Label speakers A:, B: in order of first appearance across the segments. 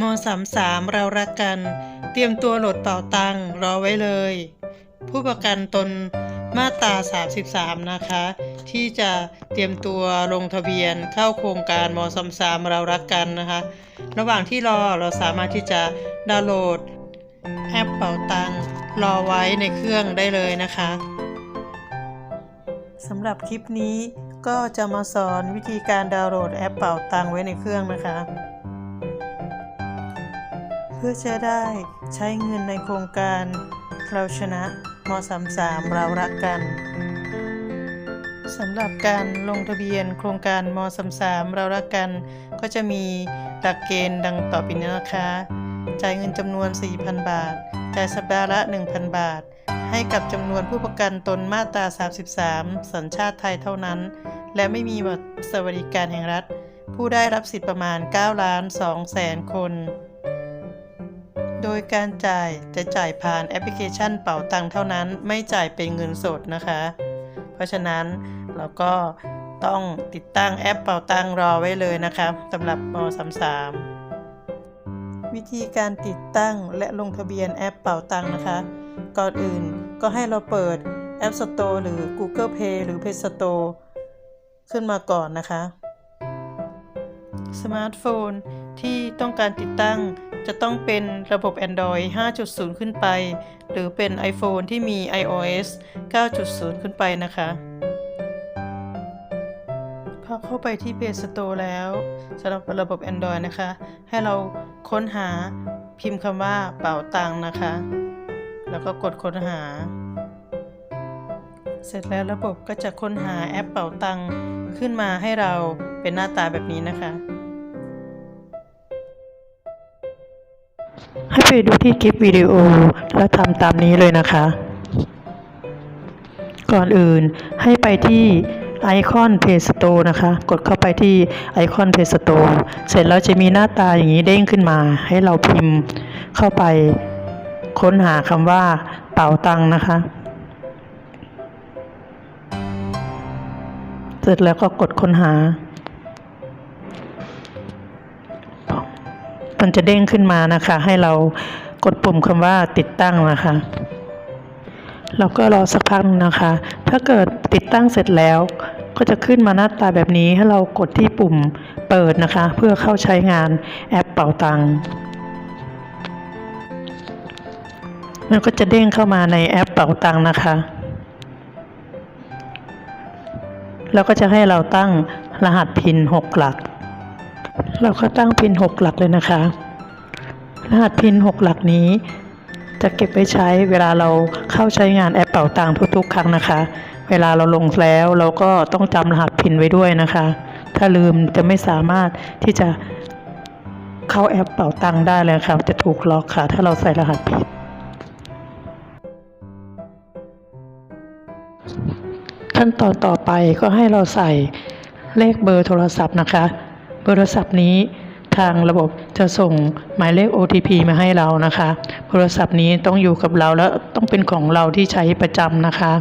A: ม33เรารักกัน เตรียมตัวโหลดเป่าตังรอไว้เลย ผู้ประกันตนมาตรา 33 นะคะ ที่จะเตรียมตัวลงทะเบียนเข้าโครงการม33เรารักกันนะคะ ระหว่างที่รอเราสามารถที่จะดาวน์โหลดแอปเป่าตังรอไว้ในเครื่องได้เลยนะคะสำหรับคลิปนี้ก็จะมาสอนวิธีการดาวน์โหลดแอปเป่าตังไว้ในเครื่องนะคะ พื่อจะได้ใช้เงินในโครงการเราชนะม 33 เรารักกันสำหรับการลงทะเบียนโครงการม 33 เรารักกัน ก็จะมีหลักเกณฑ์ดังต่อไปนี้นะคะ จ่ายเงินจำนวน 4,000 บาท จ่ายสัปดาห์ละ 1,000 บาท ให้กับจำนวนผู้ประกันตนมาตรา 33 สัญชาติไทยเท่านั้น และไม่มีบัตรสวัสดิการแห่งรัฐ ผู้ได้รับสิทธิ์ประมาณ 9 ล้าน2แสนคน โดยการจ่ายจะจ่ายผ่านแอปพลิเคชันเป๋าตังเท่านั้น ไม่จ่ายเป็นเงินสดนะคะ เพราะฉะนั้นเราก็ต้องติดตั้งแอปเป๋าตังรอไว้เลยนะครับสำหรับม33วิธีการติดตั้งและลงทะเบียนแอปเป๋าตังนะคะ ก่อนอื่นก็ให้เราเปิด App Store หรือ Google Play หรือ Play Store ขึ้นมาก่อนนะคะ สมาร์ทโฟนที่ต้องการติดตั้ง จะต้องเป็นระบบ Android 5.0 ขึ้นไป หรือเป็น iPhone ที่มี iOS 9.0 ขึ้นไปนะคะพอเข้าไปที่ Play Store แล้วสำหรับระบบ Android นะคะ ให้เราค้นหาพิมพ์คำว่าเป๋าตังนะคะ แล้วก็กดค้นหา เสร็จแล้วระบบก็จะค้นหาแอปเป๋าตังขึ้นมาให้เราเป็นหน้าตาแบบนี้นะคะ ให้ไปดูที่คลิปวิดีโอแล้วทำตามนี้เลยนะคะ ก่อนอื่นให้ไปที่ไอคอน Play Store นะคะ กดเข้าไปที่ไอคอน Play Store เสร็จแล้วจะมีหน้าตาอย่างนี้เด้งขึ้นมา ให้เราพิมพ์เข้าไปค้นหาคำว่าเป๋าตังค์นะคะ เสร็จแล้วก็กดค้นหา มันจะเด้งขึ้นมานะคะ ให้เรากดปุ่มคำว่าติดตั้งนะคะเราก็รอสักพักนึงนะคะ ถ้าเกิดติดตั้งเสร็จแล้ว ก็จะขึ้นมาหน้าตาแบบนี้ให้เรากดที่ปุ่มเปิดนะคะ เพื่อเข้าใช้งานแอปเป่าตังค์มันก็จะเด้งเข้ามาในแอปเป่าตังค์นะคะ แล้วก็จะให้เราตั้งรหัสพิน 6 หลัก เราก็ตั้งพิน 6 หลักเลยนะคะ รหัสพิน 6 หลักนี้ จะเก็บไว้ใช้เวลาเราเข้าใช้งานแอปเป่าตังทุกๆ ครั้งนะคะ เวลาเราลงแล้วเราก็ต้องจำรหัสพินไว้ด้วยนะคะ ถ้าลืมจะไม่สามารถที่จะเข้าแอปเป่าตังได้เลยค่ะจะถูกล็อกค่ะ ถ้าเราใส่รหัสผิดขั้นตอนต่อไปก็ให้เราใส่เลขเบอร์โทรศัพท์นะคะ บอร์โทรศัพท์นี้ทางระบบจะส่งหมายเลข OTP มาให้เรานะคะ โทรศัพท์นี้ต้องอยู่กับเราแล้วต้องเป็นของเราที่ใช้ประจำนะคะ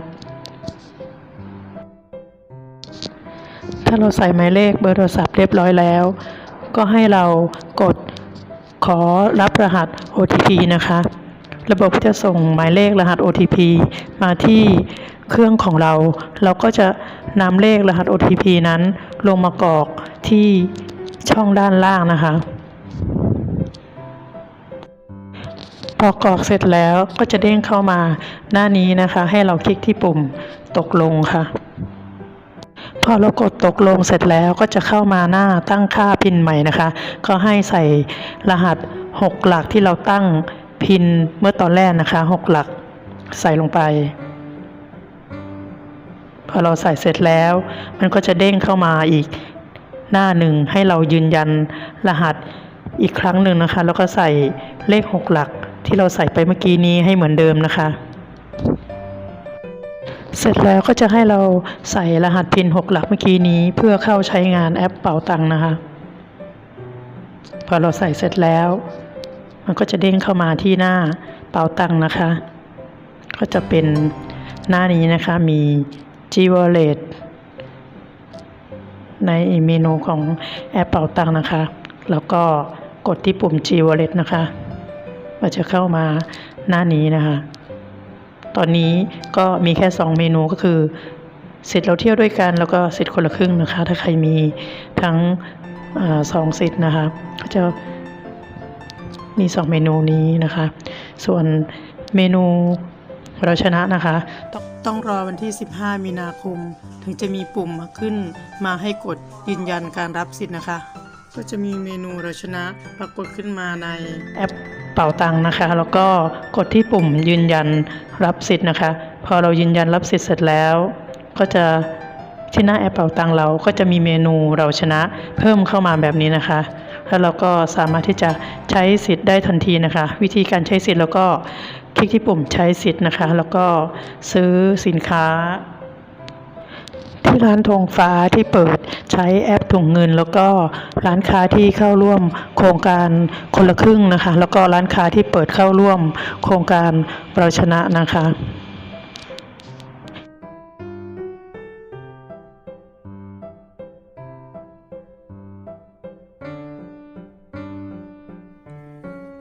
A: ถ้าเราใส่หมายเลขเบอร์โทรศัพท์เรียบร้อยแล้ว ก็ให้เรากดขอรับรหัส OTP นะคะ ระบบก็จะส่งหมายเลขรหัส OTP มาที่เครื่องของเรา เราก็จะนำเลขรหัส OTP นั้นลงมากรอกที่ ช่องด้านล่างนะคะ พอกรอกเสร็จแล้วก็จะเด้งเข้ามาหน้านี้นะคะ ให้เราคลิกที่ปุ่มตกลงค่ะ พอเรากดตกลงเสร็จแล้วก็จะเข้ามาหน้าตั้งค่าพินใหม่นะคะ ก็ให้ใส่รหัส 6 หลักที่เราตั้งพินเมื่อตอนแรกนะคะ 6 หลักใส่ลงไปพอเราใส่เสร็จแล้ว มันก็จะเด้งเข้ามาอีก หน้าหนึ่งให้เรายืนยันรหัสอีกครั้งหนึ่งนะคะ แล้วก็ใส่เลข 6 หลักที่เราใส่ไปเมื่อกี้นี้ให้เหมือนเดิมนะคะ เสร็จแล้วก็จะให้เราใส่รหัสพิน 6 หลักเมื่อกี้นี้ เพื่อเข้าใช้งานแอปเป๋าตังค์นะคะ พอเราใส่เสร็จแล้ว มันก็จะเด้งเข้ามาที่หน้าเป๋าตังค์นะคะ ก็จะเป็นหน้านี้นะคะมี G Wallet ในเมนูของแอปเป๋าตังนะคะ แล้วก็กดที่ปุ่ม G Wallet นะคะมันจะเข้ามาหน้านี้นะคะ ตอนนี้ก็มีแค่ 2 เมนูก็คือสิทธิ์เราเที่ยวด้วยกันแล้วก็สิทธิ์คนละครึ่งนะคะ ถ้าใครมีทั้งอสองสิทธิ์นะคะก็จะมี 2 เมนูนี้นะคะ ส่วนเมนูเราชนะนะคะต้อง ต้องรอวันที่ 15 มีนาคม ถึงจะมีปุ่มมาขึ้น มาให้กดยืนยันการรับสิทธิ์นะคะ ก็จะมีเมนูเราชนะปรากฏขึ้นมาในแอปเป่าตังนะคะ แล้วก็กดที่ปุ่มยืนยันรับสิทธิ์นะคะ พอเรายืนยันรับสิทธิ์เสร็จแล้ว ก็จะที่หน้าแอปเป่าตังเราก็จะมีเมนูเราชนะเพิ่มเข้ามาแบบนี้นะคะ แล้วเราก็สามารถที่จะใช้สิทธิ์ได้ทันทีนะคะ วิธีการใช้สิทธิ์แล้วก็ คลิกที่ปุ่มใช้สิทธิ์นะคะ แล้วก็ซื้อสินค้า ที่ร้านธงฟ้าที่เปิดใช้แอปถุงเงิน แล้วก็ร้านค้าที่เข้าร่วมโครงการคนละครึ่งนะคะ แล้วก็ร้านค้าที่เปิดเข้าร่วมโครงการเราชนะนะคะ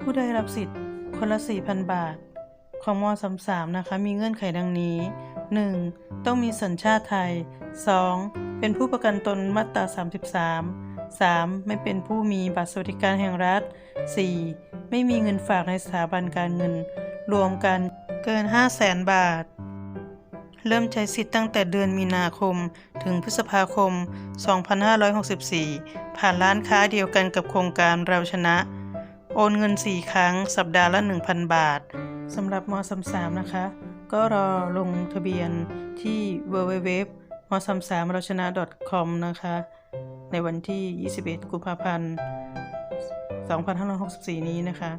A: ผู้ได้รับสิทธิ์คนละ 4,000 บาท ของม33นะคะ มีเงื่อนไขดังนี้ 1. ต้องมีสัญชาติไทย 2. เป็นผู้ประกันตนมาตรา 33 3. ไม่เป็นผู้มีบัตรสวัสดิการแห่งรัฐ 4. ไม่มีเงินฝากในสถาบันการเงิน รวมกันเกิน 500,000บาท เริ่มใช้สิทธิ์ตั้งแต่เดือนมีนาคม ถึงพฤษภาคม 2564 ผ่านร้านค้าเดียวกันกับโครงการเราชนะ โอนเงิน 4 ครั้ง สัปดาห์ละ 1,000 บาท สำหรับม33นะคะ ก็รอลงทะเบียนที่ www m 3 3เราชนะ .com นะคะ ในวันที่ 21 กุมภาพันธ์ 2564 นี้นะคะ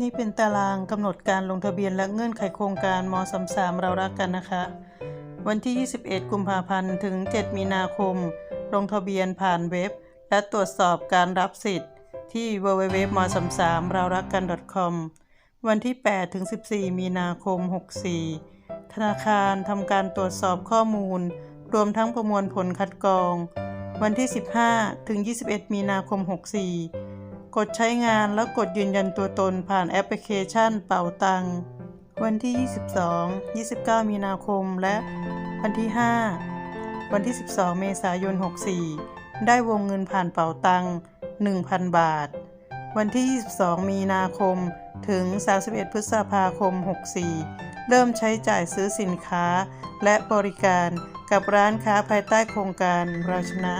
A: นี่เป็นตารางกำหนดการลงทะเบียนและเงื่อนไขโครงการม33เรารักกันนะคะ วันที่ 21 กุมภาพันธ์ ถึง 7 มีนาคม ลงทะเบียนผ่านเว็บ และตรวจสอบการรับสิทธิ์ ที่ www m 3 3เรารักกัน .com วันที่ 8 ถึง 14 มีนาคม 64 ธนาคารทำการตรวจสอบข้อมูล รวมทั้งประมวลผลคัดกรอง วันที่ 15 ถึง 21 มีนาคม 64 กดใช้งานแล้วกดยืนยันตัวตนผ่านแอปพลิเคชันเป่าตัง วันที่ 22 29 มีนาคม และวันที่ 5 วันที่ 12 เมษายน 64 ได้วงเงินผ่านเป่าตัง 1,000 บาท วันที่ 22 มีนาคม ถึง 31 พฤษภาคม 64 เริ่มใช้จ่ายซื้อสินค้าและบริการกับร้านค้าภายใต้โครงการเราชนะ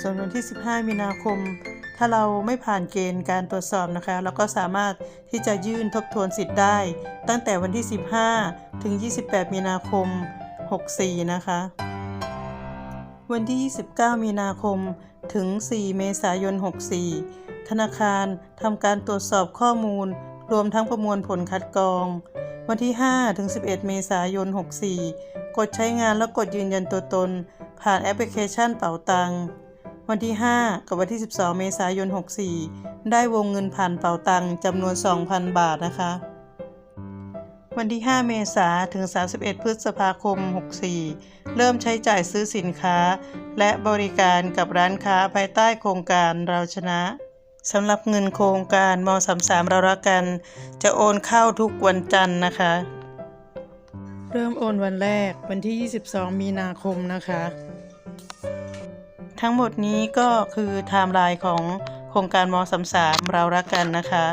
A: ส่วนวันที่ 15 มีนาคม ถ้าเราไม่ผ่านเกณฑ์การตรวจสอบนะคะ เราก็สามารถที่จะยื่นทบทวนสิทธิ์ได้ ตั้งแต่วันที่ 15 ถึง 28 มีนาคม 64 นะคะ วันที่ 29 มีนาคม ถึง 4 เมษายน 64 ธนาคารทำการตรวจสอบข้อมูล รวมทั้งประมวลผลคัดกรอง วันที่ 5 ถึง 11 เมษายน 64 กดใช้งานแล้วกดยืนยันตัวตน ผ่านแอปพลิเคชันเป๋าตัง วันที่ 5 กับวันที่ 12 เมษายน 64 ได้วงเงินผ่านเป๋าตังจำนวน 2,000 บาทนะคะ วันที่ 5 เมษาถึง 31 พฤษภาคม 64 เริ่มใช้จ่ายซื้อสินค้า และบริการกับร้านค้าภายใต้โครงการเราชนะสำหรับเงินโครงการม33เรารักกัน จะโอนเข้าทุกวันจันทร์นะคะ เริ่มโอนวันแรกวันที่ 22 มีนาคมนะคะ ทั้งหมดนี้ก็คือไทม์ไลน์ของโครงการม33เรารักกันนะคะ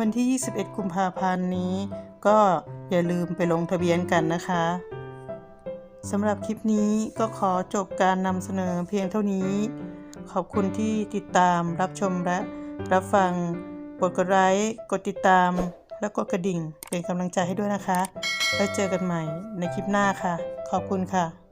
A: วันที่ 21 กุมภาพันธ์นี้ ก็อย่าลืมไปลงทะเบียนกันนะคะสำหรับคลิปนี้ก็ขอจบการนำเสนอเพียงเท่านี้ ขอบคุณที่ติดตามรับชมและรับฟังกดกดไลค์กดติดตาม แล้วกดกระดิ่งเป็นกำลังใจให้ด้วยนะคะ แล้วเจอกันใหม่ในคลิปหน้าค่ะ ขอบคุณค่ะ